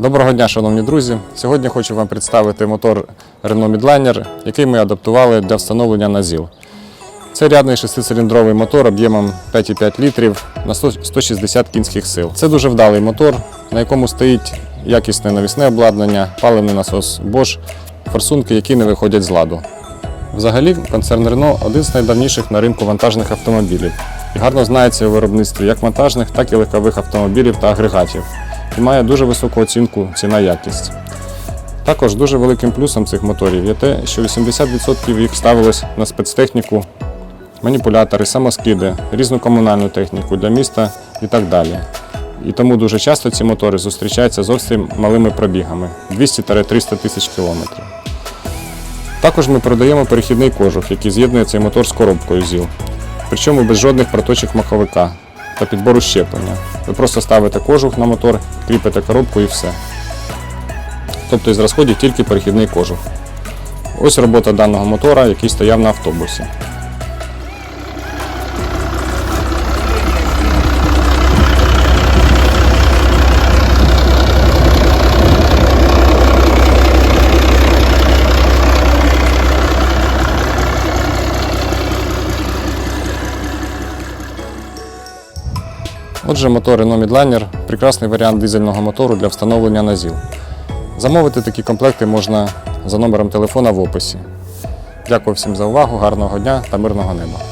Доброго дня, шановні друзі. Сьогодні хочу вам представити мотор Renault Midliner, який ми адаптували для встановлення на ЗІЛ. Це рядний шестициліндровий мотор об'ємом 5,5 літрів на 160 кінських сил. Це дуже вдалий мотор, на якому стоїть якісне навісне обладнання, паливний насос Bosch, форсунки, які не виходять з ладу. Взагалі, концерн Renault один з найдавніших на ринку вантажних автомобілів і гарно знається у виробництві як вантажних, так і легкових автомобілів та агрегатів і має дуже високу оцінку ціна-якість. Також дуже великим плюсом цих моторів є те, що 80% їх ставилось на спецтехніку, маніпулятори, самоскиди, різну комунальну техніку для міста і так далі. І тому дуже часто ці мотори зустрічаються зовсім малими пробігами 200-300 тисяч кілометрів. Також ми продаємо перехідний кожух, який з'єднує цей мотор з коробкою ЗІЛ, причому без жодних проточок маховика та підбору щеплення. Ви просто ставите кожух на мотор, кріпите коробку і все. Тобто із розходів тільки перехідний кожух. Ось робота даного мотора, який стояв на автобусі. Отже, мотор Renault Midliner – прекрасний варіант дизельного мотору для встановлення на ЗІЛ. Замовити такі комплекти можна за номером телефона в описі. Дякую всім за увагу, гарного дня та мирного неба.